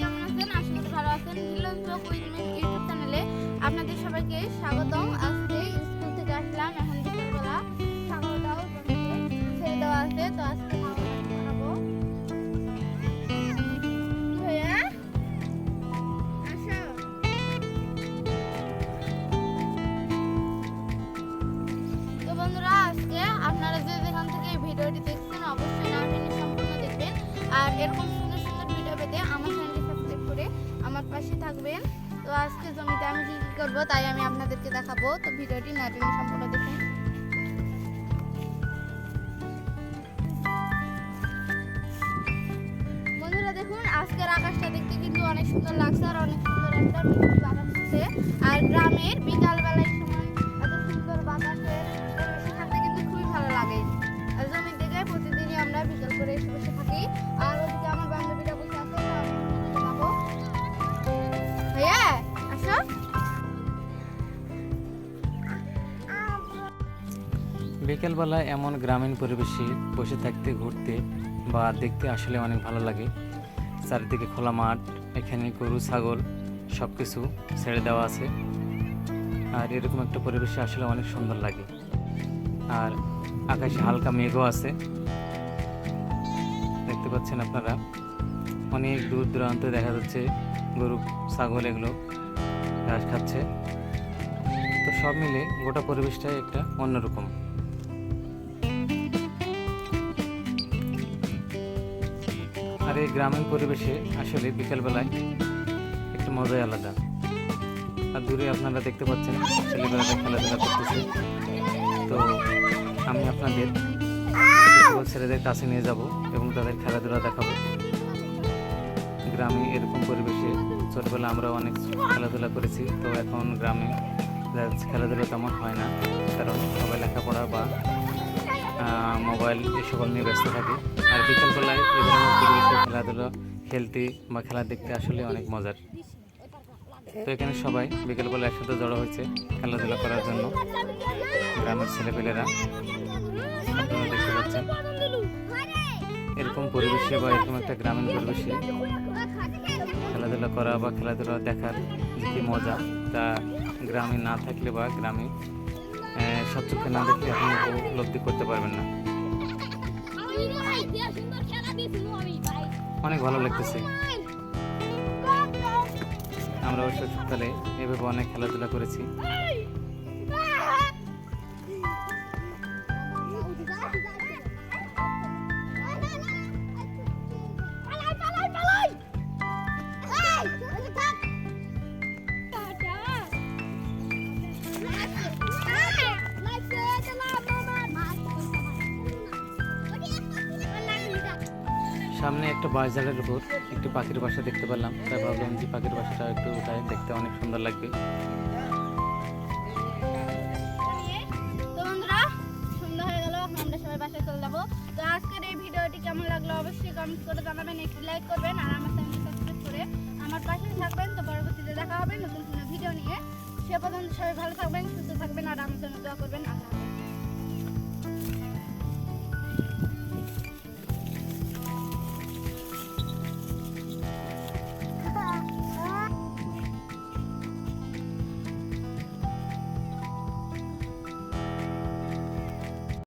কেমন আছেন? আশা ভালো আছেন। ভিলেজ ব্লগ উইথ আপনাদের সবাইকে স্বাগতম। স্কুল থেকে আসলাম, এখন ছেড়ে দেওয়া আছে, তো খাওয়া বন্ধুরা, আজকে আপনারা যে যেখান ভিডিওটি দেখছেন, অবশ্যই না সম্পূর্ণ দেখবেন। আর এরকম সুন্দর সুন্দর ভিডিও পেতে আমার চ্যানেলটি সাবস্ক্রাইব করে আমার পাশে থাকবেন। তো আজকে জমিতে আমি কি কি করব তাই আমি আপনাদেরকে দেখাবো। তো ভিডিওটি না টেনে সম্পূর্ণ দেখুন। বন্ধুরা দেখুন, আজকের আকাশটা দেখতে কিন্তু অনেক সুন্দর লাগছে আর অনেক সুন্দর একটা বাতাস আর গ্রামের বিকেলবেলা এমন গ্রামীণ পরিবেশে বসে থাকতে, ঘুরতে বা দেখতে আসলে অনেক ভালো লাগে। চারিদিকে খোলা মাঠ, এখানে গরু, ছাগল সব কিছু ছেড়ে দেওয়া আছে। আর এরকম একটা পরিবেশে আসলে অনেক সুন্দর লাগে। আর আকাশে হালকা মেঘও আছে। দেখতে পাচ্ছেন আপনারা, অনেক দূর দূরান্তে দেখা যাচ্ছে গরু, ছাগল এগুলো ঘাস খাচ্ছে। তো সব মিলে গোটা পরিবেশটাই একটা অন্যরকম। আর এই গ্রামীণ পরিবেশে আসলে বিকেলবেলায় একটু মজাই আলাদা। আর দূরে আপনারা দেখতে পাচ্ছেন ছেলেবেলাটা খেলাধুলা করতেছে। তো আমি আপনাদের ছেলেদের কাছে নিয়ে যাব এবং তাদের খেলাধুলা দেখাবো। গ্রামে এরকম পরিবেশে ছোটবেলা আমরা অনেক খেলাধুলা করেছি, তো এখন গ্রামে খেলাধুলা তেমন হয় না, কারণ সবাই লেখাপড়া বা মোবাইল এই সকল নিয়ে ব্যস্ত থাকে। আর বিকেলবেলায় খেলাধুলা খেলতে বা খেলা দেখতে আসলে অনেক মজার। তো এখানে সবাই বিকেলবেলা একসাথে জড়ো হয়েছে খেলাধুলা করার জন্য। গ্রামের ছেলেপেলেরা দেখতে পাচ্ছেন। এরকম পরিবেশে বা এরকম একটা গ্রামীণ পরিবেশে খেলাধুলা করা বা খেলাধুলা দেখার যে মজা তা গ্রামে না থাকলে বা গ্রামে আহ, সচক্ষে না দেখে আপনি উপলব্ধি করতে পারবেন না। অনেক ভালো লাগতেছে। আমরা অবশ্য সকালে এভাবে অনেক খেলাধুলা করেছি। সামনে একটা বাজারের উপর একটি পাখির বাসা দেখতে পেলাম। তাই ভাবলাম যে পাখির বাসাটা একটু উঠায় দেখতে অনেক সুন্দর লাগবে। তো আজকের এই ভিডিওটি কেমন লাগল অবশ্যই কমেন্ট করে জানাবেন, একটি লাইক করবেন, আর আমার চ্যানেল সাবস্ক্রাইব করে আমার পাশে থাকবেন। তো পরবর্তীতে দেখা হবে নতুন কোনো ভিডিও নিয়ে। সে পর্যন্ত সবাই ভালো থাকবেন, সুস্থ থাকবেন, আর আমার জন্য দোয়া করবেন। আল্লাহ।